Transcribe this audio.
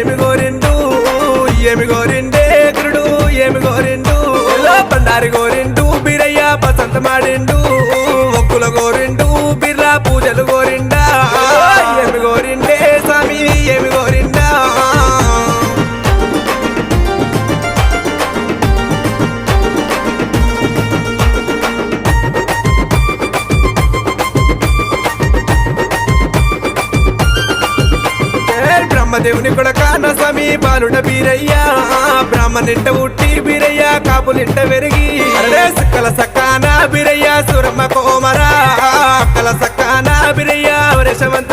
ఏమి గోరిండు ఏమి గోరిండే? గురుడు ఏమి గోరిండు? బండారి గోరిండు బిరయ్య పసంత మాడిండు ఒక్కుల గోరిండు? బ్రహ్మదేవుని కొడక నసమి సమీపాలుడ బీరయ్యా. బ్రాహ్మణింట ఉట్టి బీరయ్యా కాపులింట వెరిగి. అరే సక్కల బీరయ్యా సురమ్మ కోమరా. అక్కల సక్కాన బీరయ్యా వృషవంత